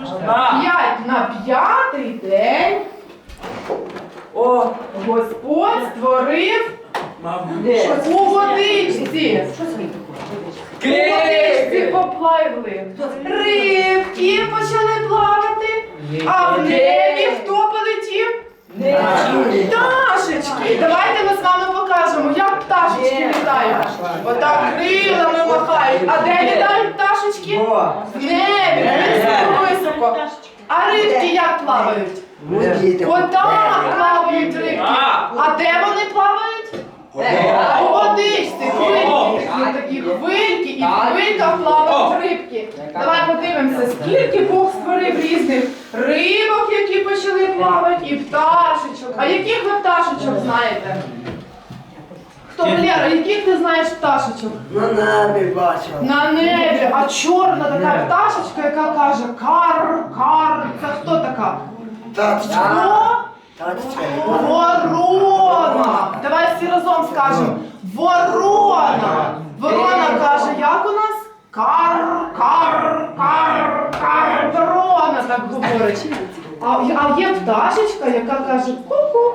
П'ять на п'ятий день О, Господь створив у водичці. У водичці попливли. Рибки почали плавати, а в небі хто полетів? Пташечки. Давайте ми з вами покажемо, як пташечки літають. Отак крилами махають. А де літають пташечки? В небі. А рибки як плавають? Отак плавають рибки. А де вони плавають? У водичці, хвильки, такі, такі хвильки, і в хвильках плавають рибки. Давай подивимося, скільки Бог створив різних рибок, які почали плавати, і пташечок. А яких ви пташечок? Хто Валера, яких ти знаєш пташечок? на небі бачив. На небі, а чорна така пташечка, яка каже кар, кар. Це хто така? Хто? Ворона! Давай всі разом скажемо. Ворона! Ворона каже, як у нас? Кар, кар, кар, кар, ворона так говорить. А, а є пташечка, яка каже ку-ку.